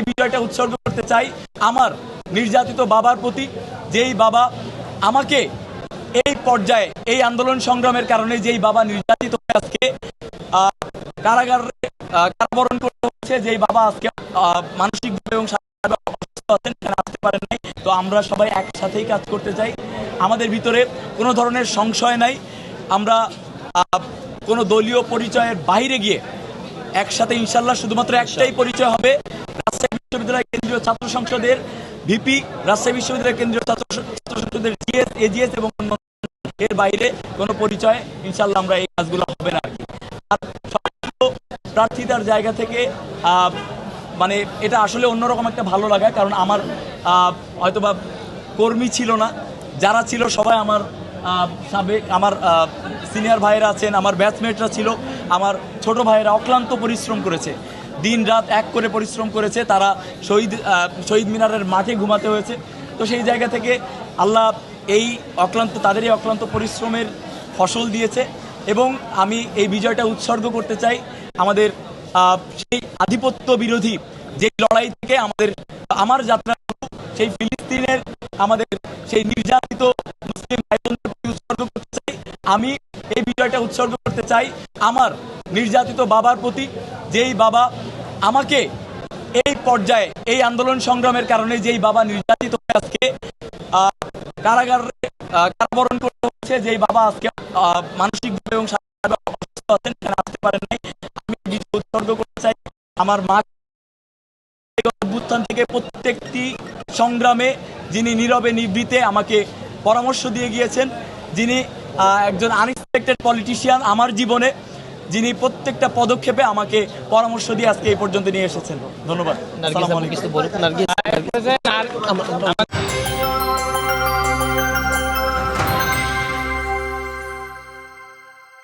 এই বিজয়টা উৎসর্গ করতে চাই আমার নির্যাতিত বাবার প্রতি। যেই বাবা আমাকে এই পর্যায়ে, এই আন্দোলন সংগ্রামের কারণে যেই বাবা নির্যাতিত আজকে কারাগারে কারাবরণ করতে হচ্ছে, যেই বাবা আজকে মানসিকভাবে এবং আসতে পারেন নাই। তো আমরা সবাই একসাথেই কাজ করতে চাই। আমাদের ভিতরে কোনো ধরনের সংশয় নাই। আমরা কোনো দলীয় পরিচয়ের বাইরে গিয়ে একসাথে ইনশাল্লাহ শুধুমাত্র একটাই পরিচয় হবে। কেন্দ্রীয় ছাত্র সংসদের ভিপি, রাজশাহী বিশ্ববিদ্যালয় কেন্দ্রীয় ছাত্র ছাত্র সংসদের জিএস, এজিএস এবং এর বাইরে কোনো পরিচয় ইনশাল্লাহ আমরা এই কাজগুলো হবে না আর সবগুলো প্রার্থিতার জায়গা থেকে মানে এটা আসলে অন্যরকম একটা ভালো লাগা, কারণ আমার হয়তোবা কর্মী ছিল না। যারা ছিল সবাই আমার সাবেক, আমার সিনিয়র ভাইয়েরা আছেন, আমার ব্যাচমেটরা ছিল। আমার ছোট ভাইয়েরা অক্লান্ত পরিশ্রম করেছে। দিন রাত এক করে পরিশ্রম করেছে, তারা শহীদ শহীদ মিনারের মাঠে ঘুমাতে হয়েছে। তো সেই জায়গা থেকে আল্লাহ এই অক্লান্ত তাদের এই অক্লান্ত পরিশ্রমের ফসল দিয়েছে এবং আমি এই বিজয়টা উৎসর্গ করতে চাই আমাদের সেই আধিপত্য বিরোধী যে লড়াই থেকে আমাদের, আমার যাত্রা সেই ফিলিস্তিনের আমাদের, সেই নির্যাতিত মুসলিম ভাই উৎসর্গ করতে চাই। আমি এই বিজয়টা উৎসর্গ করতে চাই আমার নির্যাতিত বাবার প্রতি, যেই বাবা আমাকে এই পর্যায়ে, এই আন্দোলন সংগ্রামের কারণে যেই বাবা নির্যাতিত হয়ে আজকে কারাগারে কারাবরণ করতে হচ্ছে যেই বাবা আজকে মানসিকভাবে এবং অসুস্থ আছেন আসতে পারেন নাই। আমি বিজয় উৎসর্গ করতে চাই। আমার মা অভ্যুত্থান থেকে প্রত্যেকটি সংগ্রামে যিনি নীরবে নিবৃতে আমাকে পরামর্শ দিয়ে গিয়েছেন, যিনি একজন আনএক্সপেক্টেড পলিটিশিয়ান আমার জীবনে যিনি প্রত্যেকটা পদক্ষেপে আমাকে পরামর্শ দিয়ে আজকে এই পর্যন্ত নিয়ে এসেছেন। ধন্যবাদ।